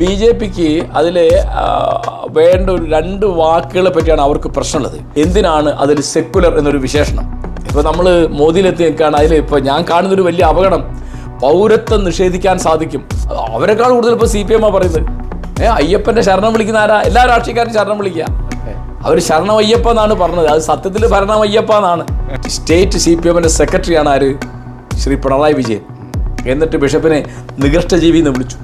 B J പിക്ക് അതിൽ വേണ്ട ഒരു രണ്ട് വാക്കുകളെ പറ്റിയാണ് അവർക്ക് പ്രശ്നമുള്ളത്. എന്തിനാണ് അതിൽ സെക്കുലർ എന്നൊരു വിശേഷണം? ഇപ്പോൾ നമ്മൾ മോദിയിലെത്തി നിൽക്കുകയാണ് അതിൽ ഇപ്പോൾ ഞാൻ കാണുന്നൊരു വലിയ അപകടം. പൗരത്വം നിഷേധിക്കാൻ സാധിക്കും. അവരെക്കാൾ കൂടുതൽ ഇപ്പോൾ സി പി എം പറയുന്നത്. ഏ അയ്യപ്പന്റെ ശരണം വിളിക്കുന്ന ആരാ? എല്ലാ രാഷ്ട്രീയക്കാരും ശരണം വിളിക്കുക അവർ ശരണം അയ്യപ്പ എന്നാണ് പറഞ്ഞത്. അത് സത്യത്തിൽ ഭരണം അയ്യപ്പ എന്നാണ്. സ്റ്റേറ്റ് സി പി എമ്മിന്റെ സെക്രട്ടറിയാണ് ആര്? ശ്രീ പിണറായി വിജയൻ. എന്നിട്ട് ബിഷപ്പിനെ നികൃഷ്ടജീവി എന്ന് വിളിച്ചു.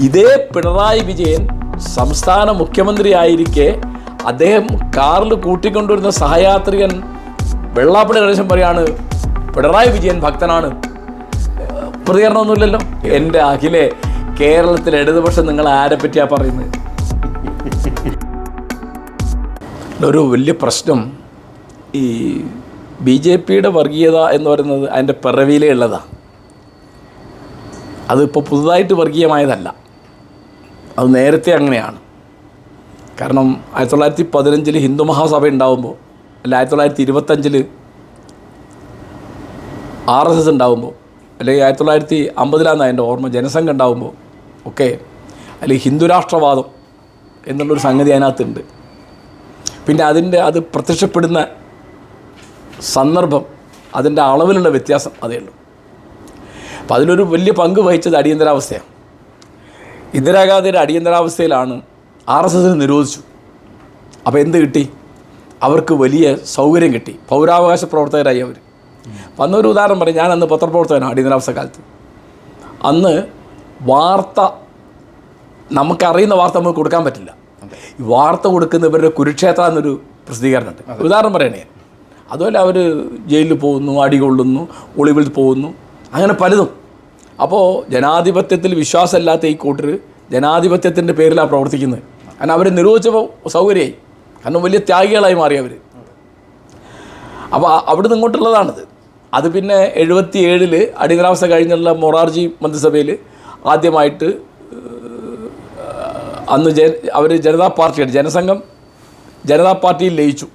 ഇതേ പിണറായി വിജയൻ സംസ്ഥാന മുഖ്യമന്ത്രി ആയിരിക്കെ അദ്ദേഹം കാറിൽ കൂട്ടിക്കൊണ്ടുവരുന്ന സഹയാത്രികൻ വെള്ളാപ്പള്ളി ഗണേശൻ പറയാണ് പിണറായി വിജയൻ ഭക്തനാണ്. പ്രതികരണമൊന്നുമില്ലല്ലോ. എന്റെ അഖിലെ കേരളത്തിലെ ഇടതുപക്ഷം നിങ്ങൾ ആരെ പറ്റിയാ പറയുന്നത്? ഒരു വലിയ പ്രശ്നം ഈ ബി ജെ പിയുടെ വർഗീയത എന്ന് പറയുന്നത് അതിന്റെ പിറവിയിലേ ഉള്ളതാണ് അതിപ്പോൾ പുതുതായിട്ട് വർഗീയമായതല്ല. അത് നേരത്തെ അങ്ങനെയാണ്. കാരണം ആയിരത്തി തൊള്ളായിരത്തി പതിനഞ്ചിൽ ഹിന്ദു മഹാസഭ ഉണ്ടാകുമ്പോൾ അല്ല ആയിരത്തി തൊള്ളായിരത്തി ഇരുപത്തഞ്ചിൽ ആർ എസ് എസ് ഉണ്ടാകുമ്പോൾ അല്ലെങ്കിൽ ആയിരത്തി തൊള്ളായിരത്തി അമ്പതിലാന്ന് എന്റെ ഓർമ്മ ജനസംഘം ഉണ്ടാകുമ്പോൾ ഒക്കെ അല്ലെങ്കിൽ ഹിന്ദു രാഷ്ട്രവാദം എന്നുള്ളൊരു സംഗതി അതിനകത്തുണ്ട്. പിന്നെ അതിന്റെ അത് പ്രത്യക്ഷപ്പെടുന്ന സന്ദർഭം അതിന്റെ അളവിലുള്ള വ്യത്യാസം അതേ ഉള്ളൂ അപ്പോൾ അതിലൊരു വലിയ പങ്ക് വഹിച്ചത് അടിയന്തരാവസ്ഥയാണ്. ഇന്ദിരാഗാന്ധിയുടെ അടിയന്തരാവസ്ഥയിലാണ് ആർ എസ് എസിന് നിരോധിച്ചു. അപ്പോൾ എന്ത് കിട്ടി? അവർക്ക് വലിയ സൗകര്യം കിട്ടി. പൗരാവകാശ പ്രവർത്തകരായി അവർ അപ്പം അന്നൊരു ഉദാഹരണം പറയും. ഞാൻ അന്ന് പത്രപ്രവർത്തകനാണ് അടിയന്തരാവസ്ഥ കാലത്ത്. അന്ന് വാർത്ത നമുക്കറിയുന്ന വാർത്ത നമുക്ക് കൊടുക്കാൻ പറ്റില്ല. ഈ വാർത്ത കൊടുക്കുന്ന ഇവരുടെ കുരുക്ഷേത്ര എന്നൊരു പ്രസിദ്ധീകരണമുണ്ട്. ഉദാഹരണം പറയണേ. അതുപോലെ അവർ ജയിലിൽ പോകുന്നു അടികൊള്ളുന്നു ഒളിവിൽ പോകുന്നു അങ്ങനെ പലതും. അപ്പോൾ ജനാധിപത്യത്തിൽ വിശ്വാസമില്ലാത്ത ഈ കൂട്ടർ ജനാധിപത്യത്തിന്റെ പേരിലാണ് പ്രവർത്തിക്കുന്നത്. കാരണം അവർ നിരോധിച്ചപ്പോൾ സൗകര്യമായി. കാരണം വലിയ ത്യാഗികളായി മാറി അവർ അപ്പോൾ അവിടെ നിന്ന് ഇങ്ങോട്ടുള്ളതാണത്. അത് പിന്നെ എഴുപത്തി ഏഴിൽ അടിയന്തരാവസ്ഥ കഴിഞ്ഞുള്ള മൊറാർജി മന്ത്രിസഭയിൽ ആദ്യമായിട്ട് അന്ന് ജന അവർ ജനതാ പാർട്ടിയുടെ ജനസംഘം ജനതാ പാർട്ടിയിൽ ലയിച്ചു.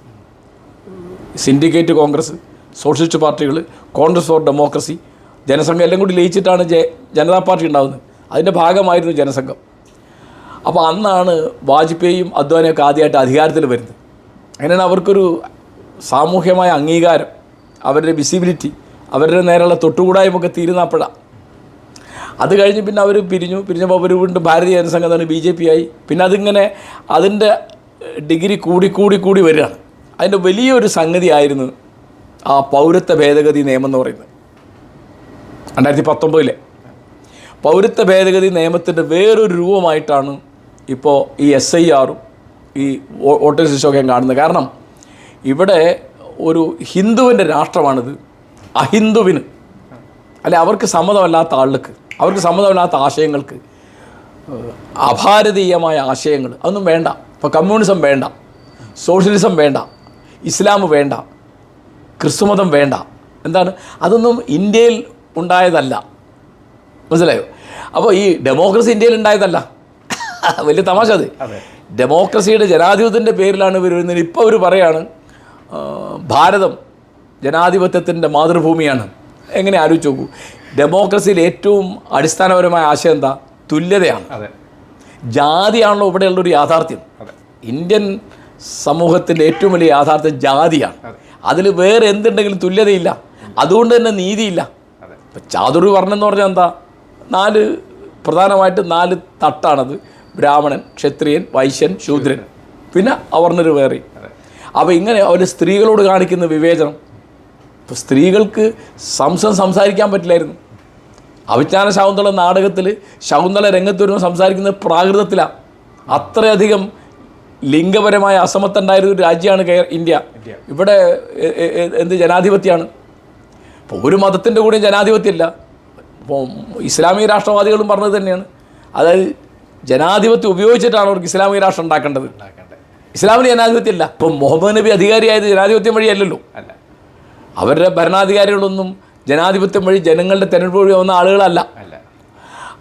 സിൻഡിക്കേറ്റ് കോൺഗ്രസ് സോഷ്യലിസ്റ്റ് പാർട്ടികൾ കോൺഗ്രസ് ഫോർ ഡെമോക്രസി ജനസംഘം എല്ലാം കൂടി ലയിച്ചിട്ടാണ് ജെ ജനതാ പാർട്ടി ഉണ്ടാകുന്നത് അതിന്റെ ഭാഗമായിരുന്നു ജനസംഘം. അപ്പോൾ അന്നാണ് വാജ്പേയിയും അദ്വാനിയൊക്കെ ആദ്യമായിട്ട് അധികാരത്തിൽ വരുന്നത്. അങ്ങനെയാണ് അവർക്കൊരു സാമൂഹ്യമായ അംഗീകാരം അവരുടെ വിസിബിലിറ്റി അവരുടെ നേരെയുള്ള തൊട്ടുകൂടായ്മൊക്കെ തീരുന്ന അപ്പോഴാണ് അത് കഴിഞ്ഞ് പിന്നെ അവർ പിരിഞ്ഞു. പിരിഞ്ഞപ്പോൾ അവർ വീണ്ടും ഭാരതീയ ജനസംഘം തന്നെ ബി ജെ പി ആയി. പിന്നെ അതിങ്ങനെ അതിന്റെ ഡിഗ്രി കൂടി കൂടി കൂടി വരികയാണ്. അതിന്റെ വലിയൊരു സംഗതിയായിരുന്നു ആ പൗരത്വ ഭേദഗതി നിയമം എന്ന് പറയുന്നത്. രണ്ടായിരത്തി പത്തൊമ്പതിലെ പൗരത്വ ഭേദഗതി നിയമത്തിന്റെ വേറൊരു രൂപമായിട്ടാണ് ഇപ്പോൾ ഈ എസ് ഐ ആറും ഈ വോട്ടേഴ്സ് ലിസ്റ്റൊക്കെ കാണുന്നത്. കാരണം ഇവിടെ ഒരു ഹിന്ദുവിന്റെ രാഷ്ട്രമാണിത്. അഹിന്ദുവിന്. അല്ലെ അവർക്ക് സമ്മതമല്ലാത്ത ആളുകൾക്ക് അവർക്ക് സമ്മതമല്ലാത്ത ആശയങ്ങൾക്ക് അഭാരതീയമായ ആശയങ്ങൾ അതൊന്നും വേണ്ട. ഇപ്പോൾ കമ്മ്യൂണിസം വേണ്ട. സോഷ്യലിസം വേണ്ട. ഇസ്ലാം വേണ്ട. ക്രിസ്തുമതം വേണ്ട. എന്താണ്? അതൊന്നും ഇന്ത്യയിൽ ഉണ്ടായതല്ല. മനസ്സിലായോ? അപ്പോൾ ഈ ഡെമോക്രസി ഇന്ത്യയിൽ ഉണ്ടായതല്ല. വലിയ തമാശ അത്. ഡെമോക്രസിയുടെ ജനാധിപത്യത്തിന്റെ പേരിലാണ് ഇവർ വരുന്നത്. ഇപ്പോൾ അവർ പറയാണ് ഭാരതം ജനാധിപത്യത്തിന്റെ മാതൃഭൂമിയാണ്. എങ്ങനെ ആലോചിച്ച് നോക്കൂ. ഡെമോക്രസിയിൽ ഏറ്റവും അടിസ്ഥാനപരമായ ആശയം എന്താ? തുല്യതയാണ്. അതെ. ഇവിടെയുള്ള ഒരു യാഥാർത്ഥ്യം. ഇന്ത്യൻ സമൂഹത്തിന്റെ ഏറ്റവും വലിയ യാഥാർത്ഥ്യം ജാതിയാണ്. അതിൽ വേറെ എന്തുണ്ടെങ്കിലും തുല്യതയില്ല. അതുകൊണ്ട് തന്നെ നീതിയില്ല. ചാതുർ വർണം എന്ന് പറഞ്ഞാൽ എന്താ? നാല് പ്രധാനമായിട്ട് നാല് തട്ടാണത്. ബ്രാഹ്മണൻ ക്ഷത്രിയൻ വൈശ്യൻ ശൂദ്രൻ. പിന്നെ അവർണർ വേറെ. അപ്പോൾ ഇങ്ങനെ അവർ സ്ത്രീകളോട് കാണിക്കുന്ന വിവേചനം. ഇപ്പോൾ സ്ത്രീകൾക്ക് സംസം സംസാരിക്കാൻ പറ്റില്ലായിരുന്നു. അഭിജ്ഞാന ശകുന്തള നാടകത്തിൽ ശകുന്തള രംഗത്ത് വരുമ്പോൾ സംസാരിക്കുന്നത് പ്രാകൃതത്തിലാണ് അത്രയധികം ലിംഗപരമായ അസമത്വം ഉണ്ടായിരുന്ന ഒരു രാജ്യമാണ് കേ ഇന്ത്യ. ഇവിടെ എന്ത് ജനാധിപത്യമാണ്. ഇപ്പോൾ ഒരു മതത്തിന്റെ കൂടെയും ജനാധിപത്യമില്ല. ഇപ്പോൾ ഇസ്ലാമിക രാഷ്ട്രവാദികളും പറഞ്ഞത് തന്നെയാണ്. അതായത് ജനാധിപത്യം ഉപയോഗിച്ചിട്ടാണ് അവർക്ക് ഇസ്ലാമിക രാഷ്ട്രം ഉണ്ടാക്കേണ്ടത്. ഉണ്ടാക്കണ്ടേ ഇസ്ലാമിന് ജനാധിപത്യമില്ല. ഇപ്പം മുഹമ്മദ് നബി അധികാരിയായത് ജനാധിപത്യം വഴിയല്ലല്ലോ. അല്ല. അവരുടെ ഭരണാധികാരികളൊന്നും ജനാധിപത്യം വഴി ജനങ്ങളുടെ തെരഞ്ഞെടുപ്പ് വഴി വന്ന ആളുകളല്ല. അല്ല.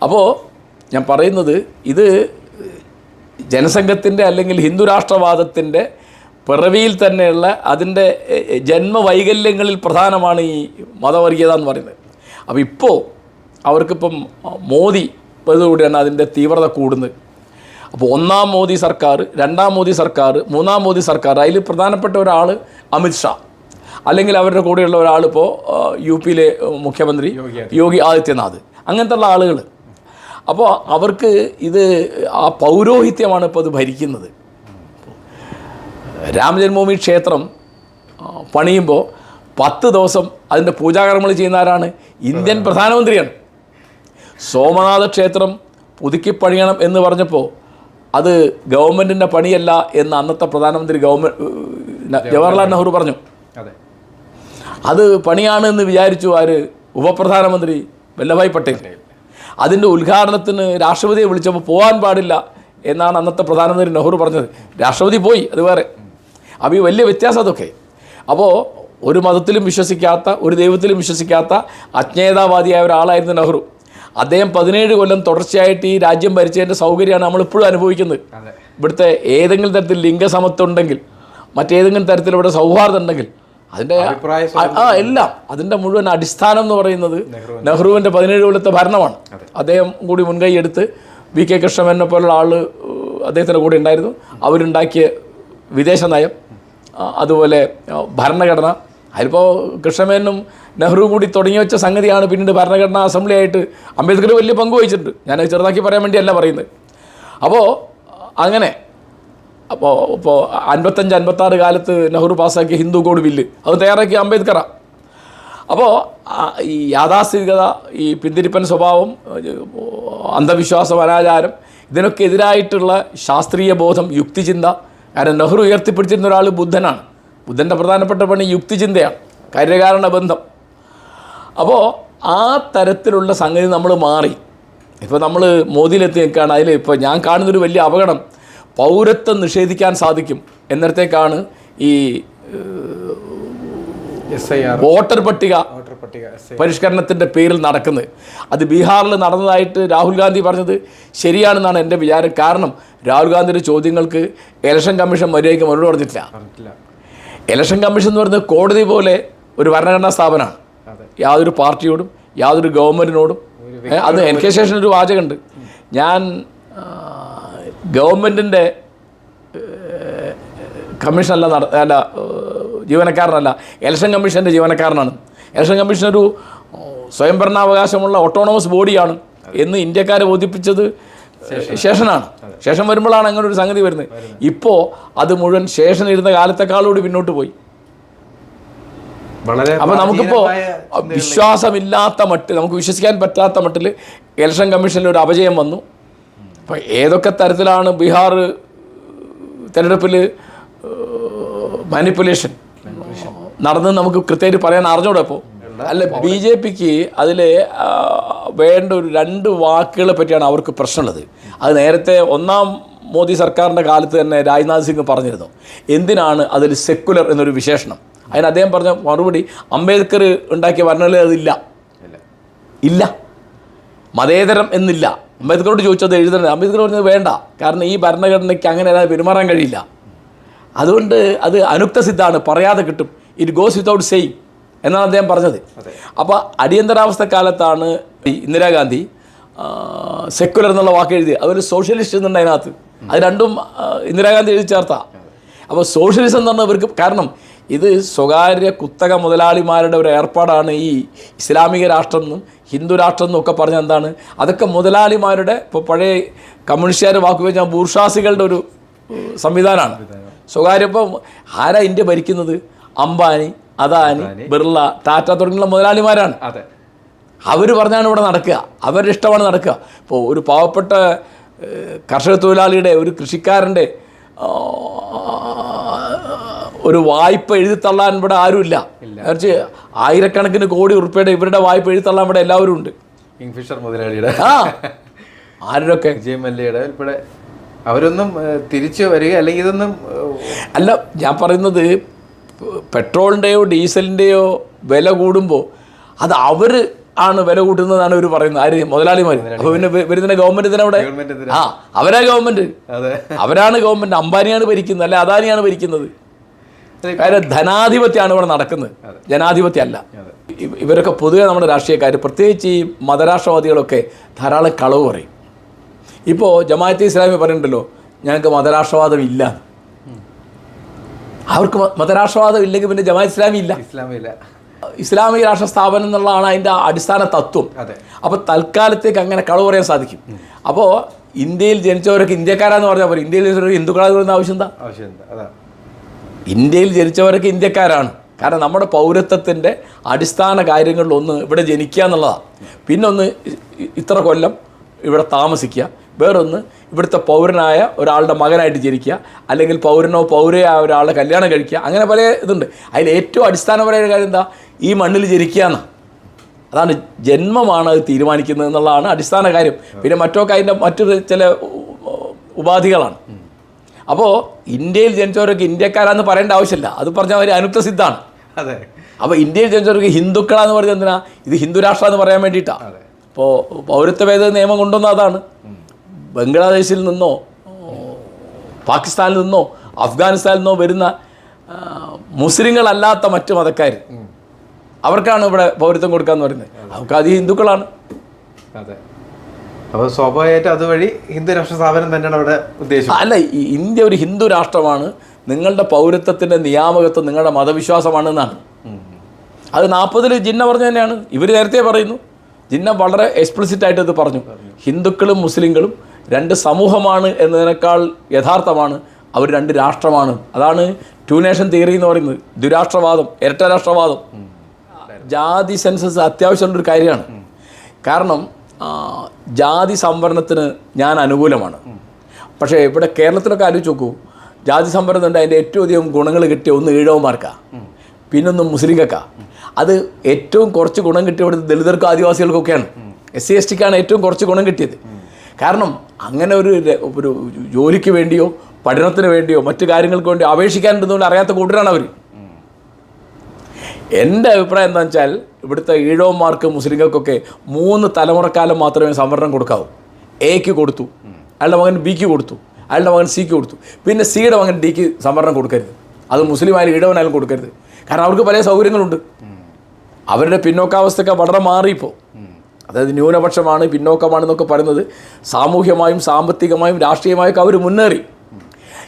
അപ്പോൾ ഞാൻ പറയുന്നത് ഇത് ജനസംഘത്തിന്റെ അല്ലെങ്കിൽ ഹിന്ദു രാഷ്ട്രവാദത്തിന്റെ പിറവിയിൽ തന്നെയുള്ള അതിന്റെ ജന്മവൈകല്യങ്ങളിൽ പ്രധാനമാണ് ഈ മതവർഗീയത എന്ന് പറയുന്നത്. അപ്പോൾ ഇപ്പോൾ അവർക്കിപ്പം മോദി കൂടിയാണ് അതിന്റെ തീവ്രത കൂടുന്നത്. അപ്പോൾ ഒന്നാം മോദി സർക്കാർ രണ്ടാം മോദി സർക്കാർ മൂന്നാം മോദി സർക്കാർ അതിൽ പ്രധാനപ്പെട്ട ഒരാൾ അമിത്ഷാ അല്ലെങ്കിൽ അവരുടെ കൂടെയുള്ള ഒരാൾ ഇപ്പോൾ യു പിയിലെ മുഖ്യമന്ത്രി യോഗി ആദിത്യനാഥ്. അങ്ങനത്തെ ഉള്ള ആളുകൾ. അപ്പോൾ അവർക്ക് ഇത് ആ പൗരോഹിത്യമാണ് ഇപ്പോൾ അത് ഭരിക്കുന്നത്. രാമജന്മഭൂമി ക്ഷേത്രം പണിയുമ്പോൾ പത്ത് ദിവസം അതിന്റെ പൂജാകർമ്മങ്ങൾ ചെയ്യുന്ന ആരാണ് ഇന്ത്യൻ പ്രധാനമന്ത്രിയാണ്. സോമനാഥ ക്ഷേത്രം പുതുക്കി പണിയണം എന്ന് പറഞ്ഞപ്പോൾ അത് ഗവൺമെന്റിന്റെ പണിയല്ല എന്ന് അന്നത്തെ പ്രധാനമന്ത്രി ഗവൺമെന്റ് ജവഹർലാൽ നെഹ്റു. പറഞ്ഞു. അതെ. അത് പണിയാണ് എന്ന് വിചാരിച്ചു ആര്? ഉപപ്രധാനമന്ത്രി വല്ലഭായ് പട്ടേൽ. അതിന്റെ ഉദ്ഘാടനത്തിന് രാഷ്ട്രപതിയെ വിളിച്ചപ്പോൾ പോകാൻ പാടില്ല എന്നാണ് അന്നത്തെ പ്രധാനമന്ത്രി നെഹ്റു പറഞ്ഞത്. രാഷ്ട്രപതി പോയി അത് വേറെ. അപ്പോൾ ഈ വലിയ വ്യത്യാസം അതൊക്കെ. അപ്പോൾ ഒരു മതത്തിലും വിശ്വസിക്കാത്ത ഒരു ദൈവത്തിലും വിശ്വസിക്കാത്ത അജ്ഞേയതാവാദിയായ ഒരാളായിരുന്നു നെഹ്റു. അദ്ദേഹം പതിനേഴ് കൊല്ലം തുടർച്ചയായിട്ട് ഈ രാജ്യം ഭരിച്ചതിന്റെ സൗകര്യമാണ് നമ്മളിപ്പോഴും അനുഭവിക്കുന്നത്. ഇവിടുത്തെ ഏതെങ്കിലും തരത്തിൽ ലിംഗസമത്വം ഉണ്ടെങ്കിൽ മറ്റേതെങ്കിലും തരത്തിൽ ഇവിടെ സൗഹാർദ്ദം ഉണ്ടെങ്കിൽ അതിന്റെ അഭിപ്രായ ആ- എല്ലാം. അതിന്റെ മുഴുവൻ അടിസ്ഥാനം എന്ന് പറയുന്നത് നെഹ്റുവിന്റെ പതിനേഴ് കൊല്ലത്തെ ഭരണമാണ്. അദ്ദേഹം കൂടി മുൻകൈ എടുത്ത് വി കെ കൃഷ്ണമേനെ പോലുള്ള ആൾ അദ്ദേഹത്തിന്റെ കൂടെ ഉണ്ടായിരുന്നു. അവരുണ്ടാക്കിയ വിദേശ നയം. അതുപോലെ ഭരണഘടന. അതിലിപ്പോൾ കൃഷ്ണമേനും നെഹ്റു കൂടി തുടങ്ങി വെച്ച സംഗതിയാണ് പിന്നീട് ഭരണഘടനാ അസംബ്ലി ആയിട്ട് അംബേദ്കർ വലിയ പങ്ക് വഹിച്ചിട്ടുണ്ട്. ഞാൻ ചെറുതാക്കി പറയാൻ വേണ്ടിയല്ല പറയുന്നത്. അപ്പോൾ അങ്ങനെ. അപ്പോൾ ഇപ്പോൾ അൻപത്തഞ്ച് അൻപത്താറ് കാലത്ത് നെഹ്റു പാസ്സാക്കിയ ഹിന്ദു കോഡ് ബില്ല്. അത് തയ്യാറാക്കിയ അംബേദ്കറാണ് അപ്പോൾ ഈ യാഥാസ്ഥിതികത ഈ പിന്തിരിപ്പൻ സ്വഭാവം അന്ധവിശ്വാസം അനാചാരം ഇതിനൊക്കെ എതിരായിട്ടുള്ള ശാസ്ത്രീയ ബോധം യുക്തിചിന്ത കാരണം നെഹ്റു ഉയർത്തിപ്പിടിച്ചിരുന്ന ഒരാൾ ബുദ്ധനാണ്. ബുദ്ധന്റെ പ്രധാനപ്പെട്ട പണി യുക്തിചിന്തയാണ് കാര്യകാരണ ബന്ധം. അപ്പോൾ ആ തരത്തിലുള്ള സംഗതി നമ്മൾ മാറി. ഇപ്പോൾ നമ്മൾ മോദിയിലെത്തി നിൽക്കുകയാണ് അതിൽ ഇപ്പോൾ ഞാൻ കാണുന്നൊരു വലിയ അപകടം പൗരത്വം നിഷേധിക്കാൻ സാധിക്കും എന്നിടത്തേക്കാണ് ഈ വോട്ടർ പട്ടിക പരിഷ്കരണത്തിന്റെ പേരിൽ നടക്കുന്നത്. അത് ബീഹാറിൽ നടന്നതായിട്ട് രാഹുൽ ഗാന്ധി പറഞ്ഞത് ശരിയാണെന്നാണ് എന്റെ വിചാരം. കാരണം രാഹുൽ ഗാന്ധിയുടെ ചോദ്യങ്ങൾക്ക് ഇലക്ഷൻ കമ്മീഷൻ മര്യാദയ്ക്ക് മറുപടി പറഞ്ഞിട്ടില്ല. ഇലക്ഷൻ കമ്മീഷൻ എന്ന് പറയുന്നത് കോടതി പോലെ ഒരു ഭരണഘടനാ സ്ഥാപനമാണ്. യാതൊരു പാർട്ടിയോടും യാതൊരു ഗവൺമെന്റിനോടും അത് എൻ കെ ശേഷൻ ഒരു വാചകമുണ്ട്. ഞാൻ ഗവൺമെന്റിന്റെ കമ്മീഷനല്ല നട അല്ല ജീവനക്കാരനല്ല. ഇലക്ഷൻ കമ്മീഷന്റെ ജീവനക്കാരനാണ്. ഇലക്ഷൻ കമ്മീഷൻ ഒരു സ്വയംഭരണാവകാശമുള്ള ഓട്ടോണമസ് ബോഡിയാണ് എന്ന് ഇന്ത്യക്കാരെ ബോധിപ്പിച്ചത് ശേഷനാണ്. ശേഷം വരുമ്പോഴാണ് അങ്ങനെ ഒരു സംഗതി വരുന്നത്. ഇപ്പോൾ അത് മുഴുവൻ ശേഷൻ ഇരുന്ന കാലത്തെക്കാളൂടി പിന്നോട്ട് പോയി. വളരെ അപ്പോൾ നമുക്കിപ്പോൾ വിശ്വാസമില്ലാത്ത മട്ടിൽ നമുക്ക് വിശ്വസിക്കാൻ പറ്റാത്ത മട്ടിൽ ഇലക്ഷൻ കമ്മീഷനിൽ ഒരു അപജയം വന്നു. അപ്പോൾ ഏതൊക്കെ തരത്തിലാണ് ബീഹാർ തിരഞ്ഞെടുപ്പിൽ മാനിപ്പുലേഷൻ നടന്ന് നമുക്ക് കൃത്യമായിട്ട് പറയാൻ അറിഞ്ഞൂടെ അല്ല ബി ജെ പിക്ക് അതിൽ വേണ്ട ഒരു രണ്ട് വാക്കുകളെ പറ്റിയാണ് അവർക്ക് പ്രശ്നമുള്ളത്. അത് നേരത്തെ ഒന്നാം മോദി സർക്കാരിന്റെ കാലത്ത് തന്നെ രാജ്നാഥ് സിംഗ് പറഞ്ഞിരുന്നു. എന്തിനാണ് അതിൽ സെക്കുലർ എന്നൊരു വിശേഷണം? അതിന് അദ്ദേഹം പറഞ്ഞ മറുപടി അംബേദ്കർ ഉണ്ടാക്കിയ ഭരണങ്ങളിൽ അതില്ല ഇല്ല. മതേതരം എന്നില്ല. അംബേദ്കറോട് ചോദിച്ചത് എഴുതണ്ട അംബേദ്കർ പറഞ്ഞത് വേണ്ട. കാരണം ഈ ഭരണഘടനയ്ക്ക് അങ്ങനെ പെരുമാറാൻ കഴിയില്ല. അതുകൊണ്ട് അത് അനുക്ത സിദ്ധാണ്. പറയാതെ കിട്ടും. ഇറ്റ് ഗോസ് വിത്തൗട്ട് സെയിം എന്നാണ് അദ്ദേഹം പറഞ്ഞത്. അപ്പോൾ അടിയന്തരാവസ്ഥ കാലത്താണ് ഇന്ദിരാഗാന്ധി സെക്യുലർ എന്നുള്ള വാക്ക് എഴുതി അതൊരു സോഷ്യലിസ്റ്റ് എന്നുണ്ട് അതിനകത്ത്. അത് രണ്ടും ഇന്ദിരാഗാന്ധി എഴുതി ചേർത്താ. അപ്പോൾ സോഷ്യലിസം എന്ന് പറഞ്ഞാൽ ഇവർക്ക് കാരണം ഇത് സ്വകാര്യ കുത്തക മുതലാളിമാരുടെ ഒരു ഏർപ്പാടാണ് ഈ ഇസ്ലാമിക രാഷ്ട്രം എന്നും ഹിന്ദു രാഷ്ട്രം എന്നും ഒക്കെ പറഞ്ഞ എന്താണ്? അതൊക്കെ മുതലാളിമാരുടെ ഇപ്പോൾ പഴയ കമ്മ്യൂണിസ്റ്റുകാർ വാക്ക് വെച്ചാൽ ബൂർഷാസികളുടെ ഒരു സംവിധാനമാണ്. സ്വകാര്യ ഇപ്പം ആരാ ഇന്ത്യ ഭരിക്കുന്നത്? അംബാനി അദാനി ബിർള ടാറ്റ തുടങ്ങിയുള്ള മുതലാളിമാരാണ്. അതെ. അവർ പറഞ്ഞാണ് ഇവിടെ നടക്കുക. അവരുടെ ഇഷ്ടമാണ് നടക്കുക. ഇപ്പോൾ ഒരു പാവപ്പെട്ട കർഷക തൊഴിലാളിയുടെ ഒരു കൃഷിക്കാരന്റെ ഒരു വായ്പ എഴുതിത്തള്ളാൻ ഇവിടെ ആരുമില്ല. മറിച്ച് ആയിരക്കണക്കിന് കോടി ഉറുപ്പയുടെ ഇവരുടെ വായ്പ എഴുതിത്തള്ളാൻ ഇവിടെ എല്ലാവരും ഉണ്ട്. കിങ്ഫിഷർ മുതലാളിയുടെ. ആ. ആരൊക്കെ വിജയ് മല്യയുടെ ഉൾപ്പെടെ അവരൊന്നും തിരിച്ചു വരിക അല്ലെങ്കിൽ ഇതൊന്നും അല്ല ഞാൻ പറയുന്നത് പെട്രോളിന്റെയോ ഡീസലിന്റെയോ വില കൂടുമ്പോൾ അത് അവർ ആണ് വില കൂട്ടുന്നതാണ് ഇവർ പറയുന്നത്. ആര്? മുതലാളിമാർ അപ്പോൾ പിന്നെ വരുന്ന ഗവൺമെന്റ് ഇതിനെ അവിടെ? ഗവൺമെന്റ് ആ അവരാ ഗവൺമെന്റ് അതെ. അവരാണ് ഗവൺമെന്റ് അംബാനിയാണ് ഭരിക്കുന്നത്. അല്ലെ അദാനിയാണ് ഭരിക്കുന്നത്. കാര്യം ധനാധിപത്യമാണ് ഇവിടെ നടക്കുന്നത്. ജനാധിപത്യം അല്ല ഇവരൊക്കെ പൊതുവെ നമ്മുടെ രാഷ്ട്രീയക്കാർ പ്രത്യേകിച്ച് ഈ മതരാഷ്ട്രവാദികളൊക്കെ ധാരാളം കളവ് പറയും. ഇപ്പോൾ ജമാഅത്തെ ഇസ്ലാമി പറയുന്നുണ്ടല്ലോ ഞങ്ങൾക്ക് മതരാഷ്ട്രവാദം ഇല്ല അവർക്ക് മതരാഷ്ട്രവാദം ഇല്ലെങ്കിൽ പിന്നെ ജമാ ഇസ്ലാമി ഇല്ല. ഇസ്ലാമില്ല ഇസ്ലാമിക രാഷ്ട്ര സ്ഥാപനം എന്നുള്ളതാണ് അതിന്റെ അടിസ്ഥാന തത്വം. അതെ. അപ്പോൾ തൽക്കാലത്തേക്ക് അങ്ങനെ കളവ് പറയാൻ സാധിക്കും. അപ്പോൾ ഇന്ത്യയിൽ ജനിച്ചവരൊക്കെ ഇന്ത്യക്കാരാന്ന് പറഞ്ഞാൽ പോലെ ഇന്ത്യയിൽ ജനിച്ചവർ ഹിന്ദുക്കളാന്ന് പറയുന്ന ആവശ്യം എന്താ? ആവശ്യം ഇന്ത്യയിൽ ജനിച്ചവരൊക്കെ ഇന്ത്യക്കാരാണ്. കാരണം നമ്മുടെ പൗരത്വത്തിന്റെ അടിസ്ഥാന കാര്യങ്ങളിലൊന്ന് ഇവിടെ ജനിക്കുക എന്നുള്ളതാണ് പിന്നൊന്ന് ഇത്ര കൊല്ലം ഇവിടെ താമസിക്കുക. വേറൊന്ന് ഇവിടുത്തെ പൗരനായ ഒരാളുടെ മകനായിട്ട് ജനിക്കുക അല്ലെങ്കിൽ പൗരനോ പൗരയോ ഒരാളെ കല്യാണം കഴിക്കുക അങ്ങനെ പല ഇതുണ്ട്. അതിൽ ഏറ്റവും അടിസ്ഥാനപരമായ കാര്യം എന്താ? ഈ മണ്ണിൽ ജനിക്കുക എന്ന അതാണ് ജന്മമാണ് അത് തീരുമാനിക്കുന്നത് എന്നുള്ളതാണ് അടിസ്ഥാന കാര്യം. പിന്നെ മറ്റൊക്കെ അതിന്റെ മറ്റൊരു ചില ഉപാധികളാണ്. അപ്പോൾ ഇന്ത്യയിൽ ജനിച്ചവരൊക്കെ ഇന്ത്യക്കാരാന്ന് പറയേണ്ട ആവശ്യമില്ല. അത് പറഞ്ഞാൽ അവർ അനുപ്രസിദ്ധാണ് അതെ. അപ്പോൾ ഇന്ത്യയിൽ ജനിച്ചവർക്ക് ഹിന്ദുക്കളാന്ന് പറഞ്ഞാൽ എന്തിനാ? ഇത് ഹിന്ദു രാഷ്ട്രം എന്ന് പറയാൻ വേണ്ടിയിട്ടാണ് അപ്പോൾ പൗരത്വ ഭേദ നിയമം കൊണ്ടുവന്ന അതാണ്. ബംഗ്ലാദേശിൽ നിന്നോ പാകിസ്ഥാനിൽ നിന്നോ അഫ്ഗാനിസ്ഥാനിൽ നിന്നോ വരുന്ന മുസ്ലിങ്ങളല്ലാത്ത മറ്റു മതക്കാർ. അവർക്കാണ് ഇവിടെ പൗരത്വം കൊടുക്കാന്ന് പറയുന്നത്. അവർക്ക് അത് ഹിന്ദുക്കളാണ്. അതെ. അപ്പോൾ സ്വാഭാവികമായിട്ട് അതുവഴി ഹിന്ദു രാഷ്ട്ര സ്ഥാപനം തന്നെയാണ് അവിടെ ഉദ്ദേശം അല്ല ഇന്ത്യ ഒരു ഹിന്ദു രാഷ്ട്രമാണ്. നിങ്ങളുടെ പൗരത്വത്തിന്റെ നിയാമകത്വം നിങ്ങളുടെ മതവിശ്വാസമാണെന്നാണ്. അത് നാൽപ്പതിൽ ജിന്ന പറഞ്ഞു തന്നെയാണ്. ഇവർ നേരത്തെ പറയുന്നു. ജിന്ന വളരെ എക്സ്പ്ലിസിറ്റ് ആയിട്ട് ഇത് പറഞ്ഞു. ഹിന്ദുക്കളും മുസ്ലിങ്ങളും രണ്ട് സമൂഹമാണ് എന്നതിനേക്കാൾ യഥാർത്ഥമാണ് അവർ രണ്ട് രാഷ്ട്രമാണ്. അതാണ് ടു നേഷൻ തിയറി എന്ന് പറയുന്നത്. ദുരാഷ്ട്രവാദം ഇരട്ട രാഷ്ട്രവാദം. ജാതി സെൻസസ് അത്യാവശ്യമുള്ളൊരു കാര്യമാണ്. കാരണം ജാതി സംവരണത്തിന് ഞാൻ അനുകൂലമാണ്. പക്ഷേ ഇവിടെ കേരളത്തിലൊക്കെ ആലോചിച്ച് നോക്കൂ. ജാതി സംവരണം ഉണ്ട് അതിന്റെ ഏറ്റവും അധികം ഗുണങ്ങൾ കിട്ടിയ ഒന്ന് ഈഴവന്മാർക്കാണ് പിന്നൊന്ന് മുസ്ലിങ്ങൾക്കാണ് അത് ഏറ്റവും കുറച്ച് ഗുണം കിട്ടിയ ഇവിടുത്തെ ദളിതർക്കും ആദിവാസികൾക്കൊക്കെയാണ് എസ് സി എസ് ടിക്കാണ് ഏറ്റവും കുറച്ച് ഗുണം കിട്ടിയത്. കാരണം അങ്ങനെ ഒരു ഒരു ജോലിക്ക് വേണ്ടിയോ പഠനത്തിന് വേണ്ടിയോ മറ്റു കാര്യങ്ങൾക്ക് വേണ്ടിയോ അപേക്ഷിക്കാനുണ്ടെന്നുകൊണ്ട് അറിയാത്ത കൂട്ടരാണ് അവർ എന്റെ അഭിപ്രായം എന്താ വെച്ചാൽ ഇവിടുത്തെ ഈഴവന്മാർക്ക് മുസ്ലിങ്ങൾക്കൊക്കെ മൂന്ന് തലമുറക്കാലം മാത്രമേ സംവരണം കൊടുക്കാവൂ. എക്ക് കൊടുത്തു അയാളുടെ മകൻ ബിക്ക് കൊടുത്തു അയാളുടെ മകൻ സിക്ക് കൊടുത്തു. പിന്നെ സിയുടെ മകൻ ഡിക്ക് സംവരണം കൊടുക്കരുത്. അത് മുസ്ലിം ആയാലും ഈഴവനായാലും കൊടുക്കരുത്. കാരണം അവർക്ക് പല സൗകര്യങ്ങളുണ്ട്. അവരുടെ പിന്നോക്കാവസ്ഥയൊക്കെ വളരെ മാറിയിപ്പോൾ അതായത് ന്യൂനപക്ഷമാണ് പിന്നോക്കമാണെന്നൊക്കെ പറയുന്നത്. സാമൂഹ്യമായും സാമ്പത്തികമായും രാഷ്ട്രീയമായൊക്കെ അവർ മുന്നേറി.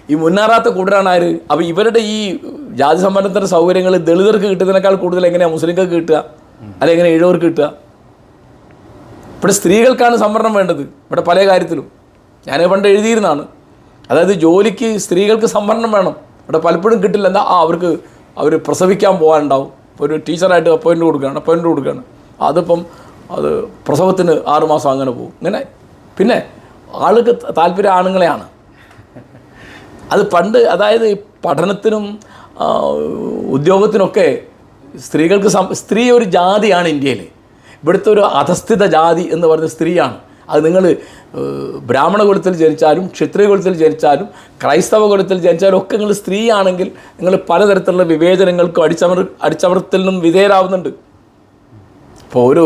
ഈ മുന്നേറാത്ത കൂട്ടരാണ് ആര്? അപ്പോൾ ഇവരുടെ ഈ ജാതി സംവരണത്തിന്റെ സൗകര്യങ്ങൾ ദളിതർക്ക് കിട്ടുന്നതിനേക്കാൾ കൂടുതൽ എങ്ങനെയാണ് മുസ്ലിങ്ങൾക്ക് കിട്ടുക? അല്ലെങ്കിൽ എങ്ങനെ എഴുപവർക്ക് കിട്ടുക? ഇവിടെ സ്ത്രീകൾക്കാണ് സംവരണം വേണ്ടത്. ഇവിടെ പല കാര്യത്തിലും. ഞാൻ പണ്ട് എഴുതിയിരുന്നതാണ്. അതായത് ജോലിക്ക് സ്ത്രീകൾക്ക് സംവരണം വേണം. ഇവിടെ പലപ്പോഴും കിട്ടില്ല. എന്താ? ആ അവർക്ക് അവർ പ്രസവിക്കാൻ പോകാനുണ്ടാവും. ഒരു ടീച്ചറായിട്ട് അപ്പോയിന്റ് കൊടുക്കുകയാണ് അപ്പോയിന്റ് കൊടുക്കുകയാണ്. അതിപ്പം അത് പ്രസവത്തിന് ആറുമാസം അങ്ങനെ പോകും. ഇങ്ങനെ പിന്നെ ആൾക്ക് താല്പര്യം ആണുങ്ങളെയാണ്. അത് പണ്ട് അതായത് പഠനത്തിനും ഉദ്യോഗത്തിനൊക്കെ സ്ത്രീകൾക്ക് സ്ത്രീ ഒരു ജാതിയാണ് ഇന്ത്യയിൽ ഇവിടുത്തെ ഒരു അധസ്ഥിത ജാതി എന്ന് പറയുന്ന സ്ത്രീയാണ്. അത് നിങ്ങൾ ബ്രാഹ്മണ കുലത്തിൽ ജനിച്ചാലും ക്ഷത്രിയ കുലത്തിൽ ജനിച്ചാലും ക്രൈസ്തവ കുലത്തിൽ ജനിച്ചാലും ഒക്കെ നിങ്ങൾ സ്ത്രീയാണെങ്കിൽ നിങ്ങൾ പലതരത്തിലുള്ള വിവേചനങ്ങൾക്കും അടിച്ചമർ അടിച്ചമർത്തലിനും വിധേയരാവുന്നുണ്ട്. ഇപ്പോൾ ഒരു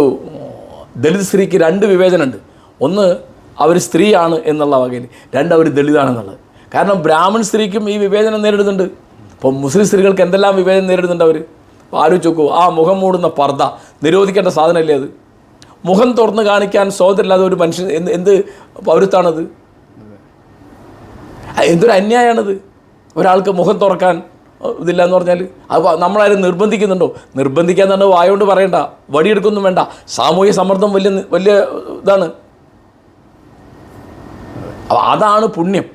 ദളിത് സ്ത്രീക്ക് രണ്ട് വിവേചനമുണ്ട്. ഒന്ന് അവർ സ്ത്രീയാണ് എന്നുള്ള വകയിൽ. രണ്ട് അവർ ദളിതാണെന്നുള്ളത്. കാരണം ബ്രാഹ്മൺ സ്ത്രീക്കും ഈ വിവേചനം നേരിടുന്നുണ്ട്. ഇപ്പോൾ മുസ്ലിം സ്ത്രീകൾക്ക് എന്തെല്ലാം വിവേചനം നേരിടുന്നുണ്ട് അവർ ആലോചിച്ച് നോക്കൂ ആ മുഖം മൂടുന്ന പർദ്ദ നിരോധിക്കേണ്ട സാധനമല്ലേ അത്? മുഖം തുറന്ന് കാണിക്കാൻ സ്വാതന്ത്ര്യമില്ലാതെ ഒരു മനുഷ്യൻ എന്ത് എന്ത് പൗരത്താണത് എന്തൊരു അന്യായമാണത് ഒരാൾക്ക് മുഖം തുറക്കാൻ ഇതില്ല എന്ന് പറഞ്ഞാൽ അത് നമ്മളാരും നിർബന്ധിക്കുന്നുണ്ടോ? നിർബന്ധിക്കാൻ തന്നെ വായോണ്ട് പറയണ്ട വടിയെടുക്കൊന്നും വേണ്ട. സാമൂഹ്യ സമ്മർദ്ദം വലിയ വലിയ ഇതാണ്. അതാണ് പുണ്യം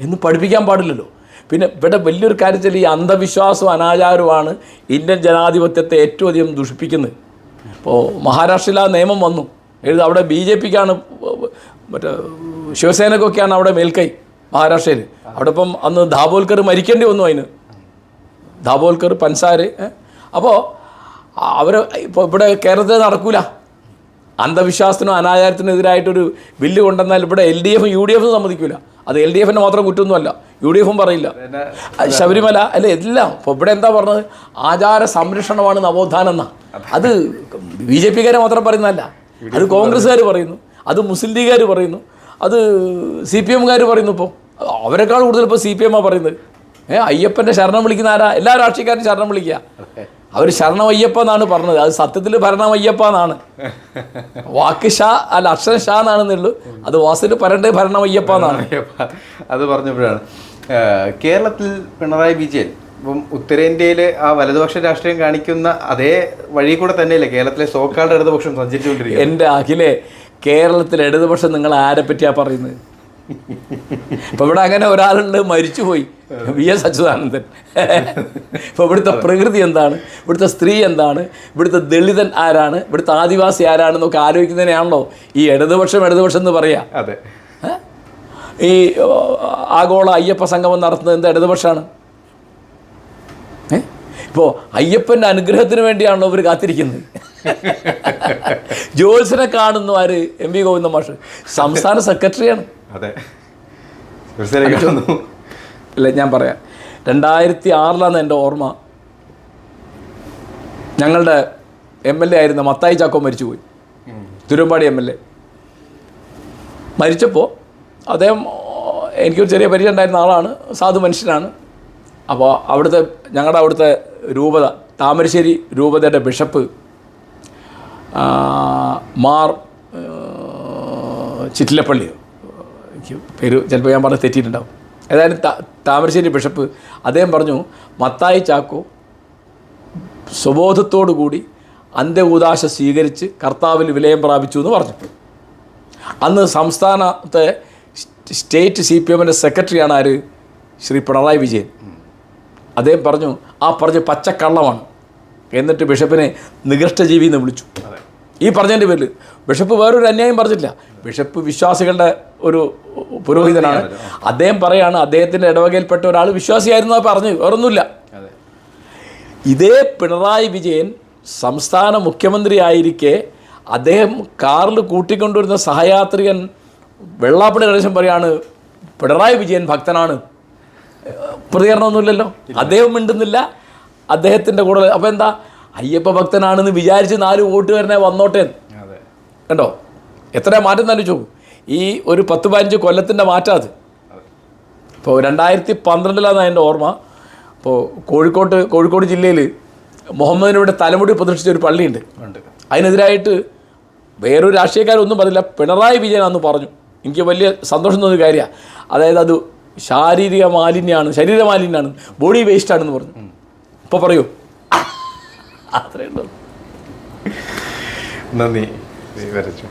എന്ന് പഠിപ്പിക്കാൻ പാടില്ലല്ലോ. പിന്നെ ഇവിടെ വലിയൊരു കാര്യത്തിൽ ഈ അന്ധവിശ്വാസവും അനാചാരവുമാണ് ഇന്ത്യൻ ജനാധിപത്യത്തെ ഏറ്റവും അധികം ദുഷിപ്പിക്കുന്നത്. ഇപ്പോൾ മഹാരാഷ്ട്രയിൽ ആ നിയമം വന്നു. എഴുതി അവിടെ ബി ജെ പിക്കാണ് മറ്റേ ശിവസേനക്കൊക്കെയാണ് അവിടെ മേൽക്കൈ മഹാരാഷ്ട്രയിൽ അവിടെ ഇപ്പം അന്ന് ദാബോൽക്കർ മരിക്കേണ്ടി വന്നു അതിന്. ദാബോൽക്കർ പൻസാർ അപ്പോൾ അവർ ഇപ്പോൾ ഇവിടെ കേരളത്തിൽ നടക്കൂല. അന്ധവിശ്വാസത്തിനും അനാചാരത്തിനും എതിരായിട്ടൊരു ബില്ല് കൊണ്ടുവന്നാൽ ഇവിടെ എൽ ഡി എഫും യു ഡി എഫും സമ്മതിക്കില്ല അത് എൽ ഡി എഫിന്റെ മാത്രം കുറ്റമൊന്നുമല്ല. യു ഡി എഫും പറയില്ല. ശബരിമല അല്ല? എല്ലാം. ഇപ്പോൾ ഇവിടെ എന്താ പറഞ്ഞത്? ആചാര സംരക്ഷണമാണ് നവോത്ഥാനം എന്നാ അത് ബി ജെ പിക്കാരെ മാത്രം പറയുന്നതല്ല. അത് കോൺഗ്രസ്സുകാർ പറയുന്നു. അത് മുസ്ലിം ലീഗുകാർ പറയുന്നു. അത് സി പി എമ്മുകാർ പറയുന്നു ഇപ്പോൾ അവരെക്കാൾ കൂടുതൽ ഇപ്പോൾ സി പി എമ്മാണ് പറയുന്നത്. ഏ അയ്യപ്പന്റെ ശരണം വിളിക്കുന്ന ആരാ? എല്ലാ രാഷ്ട്രീയക്കാരും ശരണം വിളിക്കുക. അവർ ശരണം അയ്യപ്പ എന്നാണ് പറഞ്ഞത്. അത് സത്യത്തിൽ ഭരണം അയ്യപ്പ എന്നാണ്. വാക്ക് ഷാ അല്ല അക്ഷരം ഷാ എന്നാണെന്നുള്ളു അത് അത് പരണ്ടേ പറയേണ്ടത് ഭരണമയ്യപ്പ എന്നാണ്. അത് പറഞ്ഞപ്പോഴാണ്. കേരളത്തിൽ പിണറായി വിജയൻ ഇപ്പം ഉത്തരേന്ത്യയിൽ ആ വലതുപക്ഷ രാഷ്ട്രീയം കാണിക്കുന്ന അതേ വഴി കൂടെ തന്നെയല്ലേ കേരളത്തിലെ സോക്കാളുടെ ഇടതുപക്ഷം സഞ്ചരിച്ചുകൊണ്ടിരിക്കുന്നത്? എന്റെ അഖിലെ കേരളത്തിലെ ഇടതുപക്ഷം നിങ്ങൾ ആരെ പറ്റിയാണ് പറയുന്നത്? ഇപ്പൊ ഇവിടെ അങ്ങനെ ഒരാളുണ്ട് മരിച്ചുപോയി. V S Achuthanandan. ഇപ്പൊ ഇവിടുത്തെ പ്രകൃതി എന്താണ്? ഇവിടുത്തെ സ്ത്രീ എന്താണ്? ഇവിടുത്തെ ദളിതൻ ആരാണ്? ഇവിടുത്തെ ആദിവാസി ആരാണെന്നൊക്കെ ആലോചിക്കുന്നതിനാണല്ലോ ഈ ഇടതുപക്ഷം ഇടതുപക്ഷം എന്ന് പറയാ. അതെ. ഈ ആഗോള അയ്യപ്പ സംഗമം നടത്തുന്നത് എന്താ ഇടതുപക്ഷമാണ് ഇപ്പോൾ അയ്യപ്പന്റെ അനുഗ്രഹത്തിന് വേണ്ടിയാണല്ലോ ഇവർ കാത്തിരിക്കുന്നത്. ജോത്സനെ കാണുന്നു ആര്? എം വി ഗോവിന്ദ മാഷ്. സംസ്ഥാന സെക്രട്ടറിയാണ് അതെ. ഇല്ല ഞാൻ പറയാം. രണ്ടായിരത്തി ആറിലാണ് എന്റെ ഓർമ്മ. ഞങ്ങളുടെ എം എൽ എ ആയിരുന്ന മത്തായി ചാക്കോ മരിച്ചുപോയി. Thiruvambadi M L A. മരിച്ചപ്പോൾ അദ്ദേഹം എനിക്കൊരു ചെറിയ പരിചയം ഉണ്ടായിരുന്ന ആളാണ്. സാധു മനുഷ്യനാണ്. അപ്പോൾ അവിടുത്തെ ഞങ്ങളുടെ അവിടുത്തെ രൂപത താമരശ്ശേരി രൂപതയുടെ ബിഷപ്പ് മാർ ചിറ്റിലപ്പള്ളി. ചിറ്റിലപ്പള്ളിയോ എനിക്ക് പേര് ചിലപ്പോൾ ഞാൻ പറഞ്ഞ് തെറ്റിയിട്ടുണ്ടാവും. ഏതായാലും താമരശ്ശേരി ബിഷപ്പ് അദ്ദേഹം പറഞ്ഞു മത്തായി ചാക്കോ സ്വബോധത്തോടു കൂടി അന്ത്യകൂദാശ സ്വീകരിച്ച് കർത്താവിൽ വിലയം പ്രാപിച്ചു എന്ന് പറഞ്ഞു. അന്ന് സംസ്ഥാനത്തെ സ്റ്റ്- സ്റ്റേറ്റ് സി പി എമ്മിന്റെ സെക്രട്ടറിയാണ് ആര്? ശ്രീ പിണറായി വിജയൻ. അദ്ദേഹം പറഞ്ഞു ആ പറഞ്ഞ് പച്ചക്കള്ളമാണ്. എന്നിട്ട് ബിഷപ്പിനെ നികൃഷ്ടജീവി എന്ന് വിളിച്ചു. ഈ പറഞ്ഞതിന്റെ പേരിൽ ബിഷപ്പ് വേറൊരു അന്യായം പറഞ്ഞില്ല ബിഷപ്പ് വിശ്വാസികളുടെ ഒരു പുരോഹിതനാണ്. അദ്ദേഹം പറയാണ് അദ്ദേഹത്തിന്റെ ഇടവകയിൽപ്പെട്ട ഒരാൾ വിശ്വാസിയായിരുന്നു അത് പറഞ്ഞു. വേറൊന്നുമില്ല. ഇതേ പിണറായി വിജയൻ സംസ്ഥാന മുഖ്യമന്ത്രിയായിരിക്കെ അദ്ദേഹം കാറിൽ കൂട്ടിക്കൊണ്ടുവരുന്ന സഹയാത്രികൻ വെള്ളാപ്പള്ളി ഗണേശൻ പറയാണ് പിണറായി വിജയൻ ഭക്തനാണ്. പ്രതികരണമൊന്നുമില്ലല്ലോ. അദ്ദേഹം മിണ്ടുന്നില്ല. അദ്ദേഹത്തിന്റെ കൂടെ അപ്പോൾ എന്താ? അയ്യപ്പ ഭക്തനാണെന്ന് വിചാരിച്ച് നാല് വോട്ടുകാരനെ വന്നോട്ടെ കണ്ടോ? എത്ര മാറ്റം തന്നെ ചോദിച്ചു ഈ ഒരു പത്ത് പതിനഞ്ച് കൊല്ലത്തിന്റെ മാറ്റം അത്. ഇപ്പോൾ രണ്ടായിരത്തി പന്ത്രണ്ടിലാണ് എന്റെ ഓർമ്മ. അപ്പോൾ കോഴിക്കോട്ട് കോഴിക്കോട് ജില്ലയിൽ മുഹമ്മദിനിവിടെ തലമുടി പ്രതിഷ്ഠിച്ച ഒരു പള്ളിയുണ്ട്. അതിനെതിരായിട്ട് വേറൊരു രാഷ്ട്രീയക്കാരൊന്നും പറഞ്ഞില്ല. പിണറായി വിജയൻ അന്ന് പറഞ്ഞു. എനിക്ക് വലിയ സന്തോഷം തോന്നിയ കാര്യമാണ് അതായത് അത് ശാരീരിക മാലിന്യമാണ് ശരീര മാലിന്യമാണ് ബോഡി വേസ്റ്റ് ആണെന്ന് പറഞ്ഞു. ഇപ്പോൾ പറയൂ. അത്രയുണ്ടോ നന്ദി. വരച്ചു.